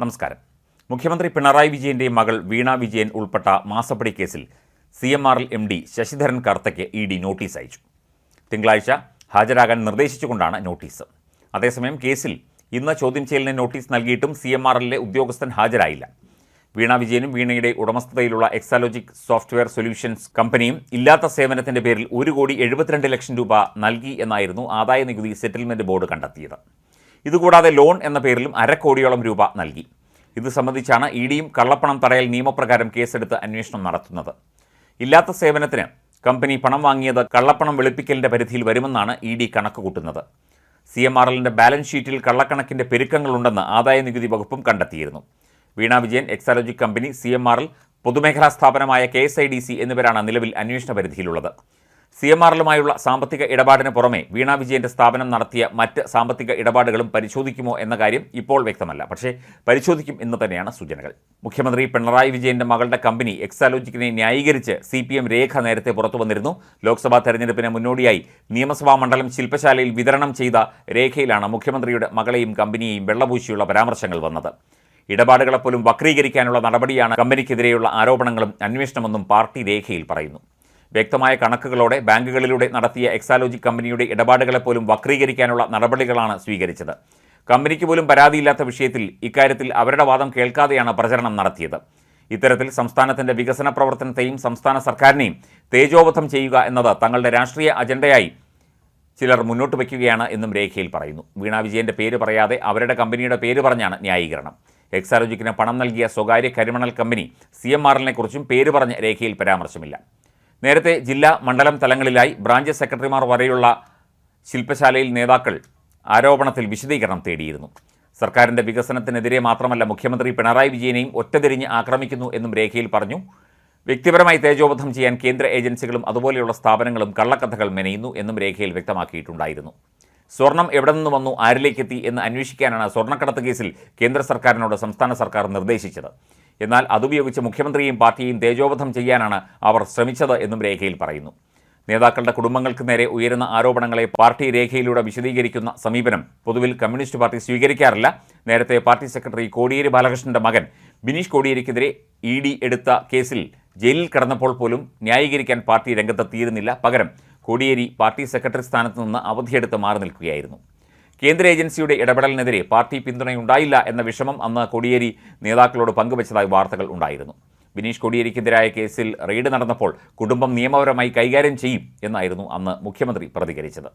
നമസ്കാരം. മുഖ്യമന്ത്രി പിണറായി വിജയന്റെ മകൾ വീണ വിജയൻ ഉൾപ്പെട്ട മാസപ്പടി കേസിൽ C M R M D Sasidharan കർത്തയ്ക്ക് E D notice അയച്ചു. തിങ്കളാഴ്ച ഹാജരാകാൻ നിർദ്ദേശിച്ചുകൊണ്ടാണ് നോട്ടീസ്. അതേസമയം കേസിൽ ഇന്ന് ചോദ്യം ചെയ്യലിന് നോട്ടീസ് നൽകിയിട്ടും സി എം ആർ എല്ലിലെ ഉദ്യോഗസ്ഥൻ ഹാജരായില്ല. വീണ വിജയനും വീണയുടെ ഉടമസ്ഥതയിലുള്ള എക്സാലോജിക് സോഫ്റ്റ്വെയർ സൊല്യൂഷൻസ് കമ്പനിയും ഇല്ലാത്ത സേവനത്തിന്റെ പേരിൽ ഒരു കോടി എഴുപത്തിരണ്ട് ലക്ഷം രൂപ നൽകി എന്നായിരുന്നു ആദായ നികുതി സെറ്റിൽമെന്റ് ബോർഡ് കണ്ടെത്തിയത്. ഇതുകൂടാതെ ലോൺ എന്ന പേരിലും അരക്കോടിയോളം രൂപ നൽകി. ഇത് സംബന്ധിച്ചാണ് ഇ ഡിയും കള്ളപ്പണം തടയൽ നിയമപ്രകാരം കേസെടുത്ത് അന്വേഷണം നടത്തുന്നത്. ഇല്ലാത്ത സേവനത്തിന് കമ്പനി പണം വാങ്ങിയത് കള്ളപ്പണം വെളുപ്പിക്കലിന്റെ പരിധിയിൽ വരുമെന്നാണ് ഇ ഡി കണക്ക് കൂട്ടുന്നത് സി എം ആർ എല്ലിന്റെ ബാലൻസ് ഷീറ്റിൽ കള്ളക്കണക്കിന്റെ പെരുക്കങ്ങളുണ്ടെന്ന് ആദായ നികുതി വകുപ്പും കണ്ടെത്തിയിരുന്നു. Veena Vijayan Exalogic company C M R L പൊതുമേഖലാ സ്ഥാപനമായ K S I D C എന്നിവരാണ് നിലവിൽ അന്വേഷണ പരിധിയിലുള്ളത്. സി എം ആറിലുമായുള്ള സാമ്പത്തിക ഇടപാടിന് പുറമെ വീണാ വിജയന്റെ സ്ഥാപനം നടത്തിയ മറ്റ് സാമ്പത്തിക ഇടപാടുകളും പരിശോധിക്കുമോ എന്ന കാര്യം ഇപ്പോൾ വ്യക്തമല്ല. പക്ഷേ പരിശോധിക്കും എന്ന് തന്നെയാണ് സൂചനകൾ. മുഖ്യമന്ത്രി പിണറായി വിജയന്റെ മകളുടെ കമ്പനി എക്സാലോജിക്കിനെ ന്യായീകരിച്ച് സി പി എം രേഖ നേരത്തെ പുറത്തു വന്നിരുന്നു ലോക്സഭാ തെരഞ്ഞെടുപ്പിന് മുന്നോടിയായി നിയമസഭാ മണ്ഡലം ശില്പശാലയിൽ വിതരണം ചെയ്ത രേഖയിലാണ് മുഖ്യമന്ത്രിയുടെ മകളെയും കമ്പനിയെയും വെള്ളപൂശിയുള്ള പരാമർശങ്ങൾ വന്നത്. ഇടപാടുകളെപ്പോലും വക്രീകരിക്കാനുള്ള നടപടിയാണ് കമ്പനിക്കെതിരെയുള്ള ആരോപണങ്ങളും അന്വേഷണമെന്നും പാർട്ടി രേഖയിൽ പറയുന്നു. വ്യക്തമായ കണക്കുകളോടെ ബാങ്കുകളിലൂടെ നടത്തിയ എക്സാലോജി കമ്പനിയുടെ ഇടപാടുകളെ പോലും വക്രീകരിക്കാനുള്ള നടപടികളാണ് സ്വീകരിച്ചത്. കമ്പനിക്ക് പോലും പരാതിയില്ലാത്ത വിഷയത്തിൽ ഇക്കാര്യത്തിൽ അവരുടെ വാദം കേൾക്കാതെയാണ് പ്രചരണം നടത്തിയത്. ഇത്തരത്തിൽ സംസ്ഥാനത്തിന്റെ വികസന പ്രവർത്തനത്തെയും സംസ്ഥാന സർക്കാരിനെയും തേജോവധം ചെയ്യുക എന്നത് തങ്ങളുടെ രാഷ്ട്രീയ അജണ്ടയായി ചിലർ മുന്നോട്ട് വയ്ക്കുകയാണ് എന്നും രേഖയിൽ പറയുന്നു. വീണ വിജയന്റെ പേര് പറയാതെ അവരുടെ കമ്പനിയുടെ പേര് പറഞ്ഞാണ് ന്യായീകരണം. എക്സാലോജിക്കിന് പണം നൽകിയ സ്വകാര്യ കരിമണൽ കമ്പനി സി എം ആർ കുറിച്ചും പേര് പറഞ്ഞ രേഖയിൽ പരാമർശമില്ല. നേരത്തെ ജില്ലാ മണ്ഡലം തലങ്ങളിലായി ബ്രാഞ്ച് സെക്രട്ടറിമാർ വരെയുള്ള ശില്പശാലയിൽ നേതാക്കൾ ആരോപണത്തിൽ വിശദീകരണം തേടിയിരുന്നു. സർക്കാരിന്റെ വികസനത്തിനെതിരെ മാത്രമല്ല മുഖ്യമന്ത്രി പിണറായി വിജയനെയും ഒറ്റതിരിഞ്ഞ് ആക്രമിക്കുന്നു എന്നും രേഖയിൽ പറഞ്ഞു. വ്യക്തിപരമായി തേജോബദ്ധം ചെയ്യാൻ കേന്ദ്ര ഏജൻസികളും അതുപോലെയുള്ള സ്ഥാപനങ്ങളും കള്ളക്കഥകൾ മെനയുന്നു എന്നും രേഖയിൽ വ്യക്തമാക്കിയിട്ടുണ്ടായിരുന്നു. സ്വർണം എവിടെ നിന്ന് വന്നു ആരിലേക്കെത്തി എന്ന് അന്വേഷിക്കാനാണ് സ്വർണക്കടത്ത് കേസിൽ കേന്ദ്ര സർക്കാരിനോട് സംസ്ഥാന സർക്കാർ നിർദ്ദേശിച്ചത്. എന്നാൽ അതുപയോഗിച്ച് മുഖ്യമന്ത്രിയും പാർട്ടിയും തേജോവധം ചെയ്യാനാണ് അവർ ശ്രമിച്ചത് എന്നും രേഖയിൽ പറയുന്നു. നേതാക്കളുടെ കുടുംബങ്ങൾക്ക് നേരെ ഉയരുന്ന ആരോപണങ്ങളെ പാർട്ടി രേഖയിലൂടെ വിശദീകരിക്കുന്ന സമീപനം പൊതുവിൽ കമ്മ്യൂണിസ്റ്റ് പാർട്ടി സ്വീകരിക്കാറില്ല. നേരത്തെ പാർട്ടി സെക്രട്ടറി കോടിയേരി ബാലകൃഷ്ണന്റെ മകൻ ബിനീഷ് കോടിയേരിക്കെതിരെ ഇ ഡി എടുത്ത കേസിൽ ജയിലിൽ കടന്നപ്പോൾ പോലും ന്യായീകരിക്കാൻ പാർട്ടി രംഗത്തെത്തിയിരുന്നില്ല. പകരം കോടിയേരി പാർട്ടി സെക്രട്ടറി സ്ഥാനത്ത് നിന്ന് അവധിയെടുത്ത് മാറി നിൽക്കുകയായിരുന്നു. കേന്ദ്ര ഏജൻസിയുടെ ഇടപെടലിനെതിരെ പാർട്ടി പിന്തുണയുണ്ടായില്ല എന്ന വിഷമം അന്ന് കോടിയേരി നേതാക്കളോട് പങ്കുവച്ചതായി വാർത്തകൾ ഉണ്ടായിരുന്നു. ബിനീഷ് കോടിയേരിക്കെതിരായ കേസിൽ റെയ്ഡ് നടന്നപ്പോൾ കുടുംബം നിയമപരമായി കൈകാര്യം ചെയ്യും എന്നായിരുന്നു അന്ന് മുഖ്യമന്ത്രി പ്രതികരിച്ചത്.